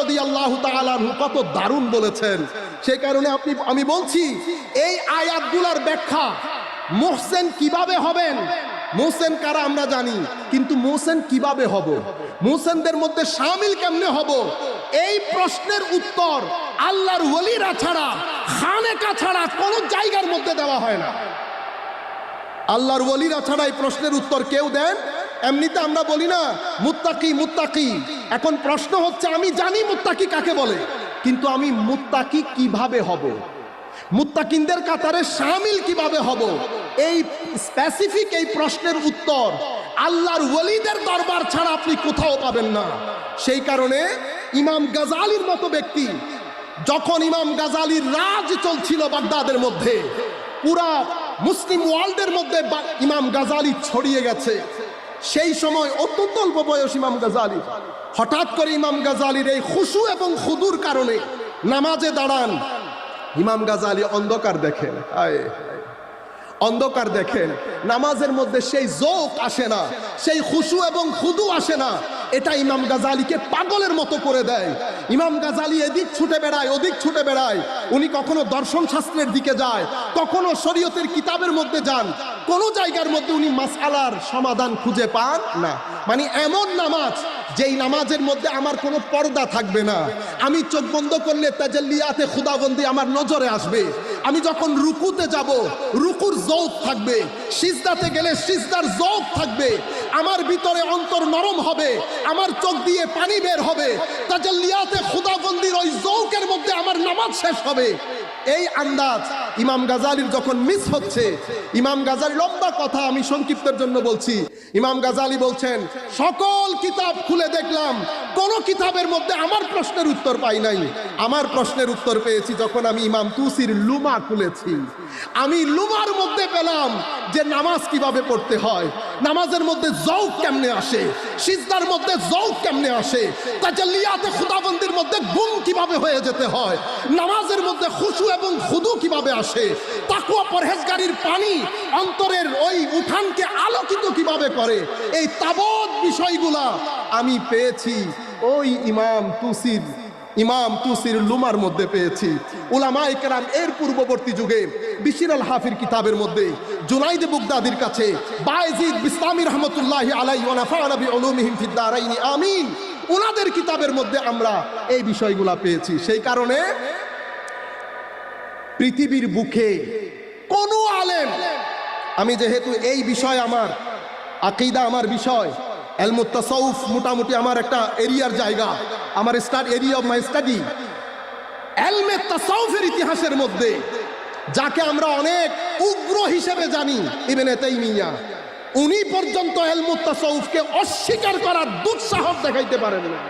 রদি আল্লাহ কত দারুণ বলেছেন। কারণে আপনি, আমি বলছি, এই আয়াতগুলার ব্যাখ্যা মোহসেন কীভাবে হবেন? মোহসেন কারা আমরা জানি, কিন্তু মোহসেন কীভাবে হব? মোহসেনদের মধ্যে সামিল কেমনে হব? এই প্রশ্নের উত্তর আল্লাহর ওলিরা ছাড়া খানেকা ছাড়া কোন জায়গার মধ্যে দেওয়া হয় না। আল্লাহর ওলিরা ছাড়া এই প্রশ্নের উত্তর কেউ দেন এমনিতে আমরা বলি না, মুত্তাকি মুত্তাকি। এখন প্রশ্ন হচ্ছে, আমি জানি মুত্তাকি কাকে বলে, কিন্তু আমি মুত্তাকি কীভাবে হব? মুত্তাকিনদের কাতারে সামিল কীভাবে হব? এই স্পেসিফিক এই প্রশ্নের উত্তর আল্লাহর ওলিদের দরবার ছাড়া আপনি কোথাও পাবেন না। সেই কারণে ইমাম গাজালির মতো ব্যক্তি যখন ইমাম গাজালির রাজ চলছিল বাগদাদের মধ্যে, পুরা মুসলিম ওয়ার্ল্ডের মধ্যে ইমাম গাজালি ছড়িয়ে গেছে। সেই সময় অত্যন্ত অল্প বয়স ইমাম গাজালি। হঠাৎ করে ইমাম গাজালির এই খুশু এবং খুদুর কারণে নামাজে দাঁড়ান। ইমাম গাজালি অন্ধকার দেখেন অন্ধকার দেখেন, নামাজের মধ্যে সেই জোক আসে না, সেই খুশু এবং খুদু আসে না। এটা ইমাম গাজালিকে পাগলের মতো করে দেয়। ইমাম গাজালি এদিক ছুটে বেড়ায়, ওদিক ছুটে বেড়ায়। উনি কখনো দর্শন শাস্ত্রের দিকে যায়, কখনো শরীয়তের কিতাবের মধ্যে যান। কোন জায়গার মধ্যে উনি মাসালার সমাধান খুঁজে পান না। মানে এমন নামাজ, যেই নামাজের মধ্যে আমার কোনো পর্দা থাকবে না। আমি চোখ বন্ধ করলে তাজাল্লিয়াতে খুদাবন্দি আমার নজরে আসবে। আমি যখন রুকুতে যাব, রুকুর জৌক থাকবে। সিজদাতে গেলে সিজদার জৌক থাকবে। আমার ভিতরে অন্তর নরম হবে, আমার চোখ দিয়ে পানি বের হবে। তাজাল্লিয়াতে খুদাবন্দির ওই জৌকের মধ্যে আমার নামাজ শেষ হবে। এই আন্দাজ ইমাম গাজালির যখন মিস হচ্ছে, ইমাম গাজালি লম্বা কথা আমি সংক্ষিপ্তের জন্য বলছি। ইমাম গাজালি বলছেন, সকল কিতাব খুলে দেখলাম, কোন কিতাবের মধ্যে আমার প্রশ্নের উত্তর পাই নাই। আমার প্রশ্নের উত্তর পেয়েছি যখন আমি ইমাম তুসির লুমা খুলেছি। আমি লুমার মধ্যে পেলাম যে নামাজ কীভাবে পড়তে হয়, নামাজের মধ্যে জৌক কেমনে আসে, সিজদার মধ্যে জৌক কেমনে আসে, তাজাল্লিয়াতে খুদাবন্দির মধ্যে গুম কীভাবে হয়ে যেতে হয়, নামাজের মধ্যে খুশু এবং খুদু কীভাবে আসে তাকুয়া পরহেজগারির পানি অন্তরের ওই উঠানকে আলোকিত কীভাবে করে? এই তাবৎ বিষয়গুলা আমি পেয়েছি। ওই ইমাম তুসির ইমাম তুসির লুমার মধ্যে পেয়েছি। উলামা ইকরাম এর পূর্ববর্তী যুগে বিশির আল হাফির কিতাবের মধ্যে জুনাইদ বুগদাদির কাছে বায়েজিদ বিসলামি রহমতুল্লাহ আলাই ওয়া নাফা'না বিউলুমিহিম ফিদ দারাইনি, আমিন। ওনাদের কিতাবের মধ্যে আমরা এই বিষয়গুলা পেয়েছি। সেই কারণে পৃথিবীর বুকে কোন আলেম, আমি যেহেতু এই বিষয় আমার, আকিদা আমার বিষয় এলমুত্তাসৌফ মোটামুটি আমার একটা এরিয়ার জায়গা, আমার star area of my study এলমে ইতিহাসের মধ্যে, যাকে আমরা অনেক উগ্র হিসেবে জানি, ইবেনে তাইমিয়া, উনি পর্যন্ত এলমুত্তাসৌফকে অস্বীকার করার দুঃসাহস দেখাইতে পারেন না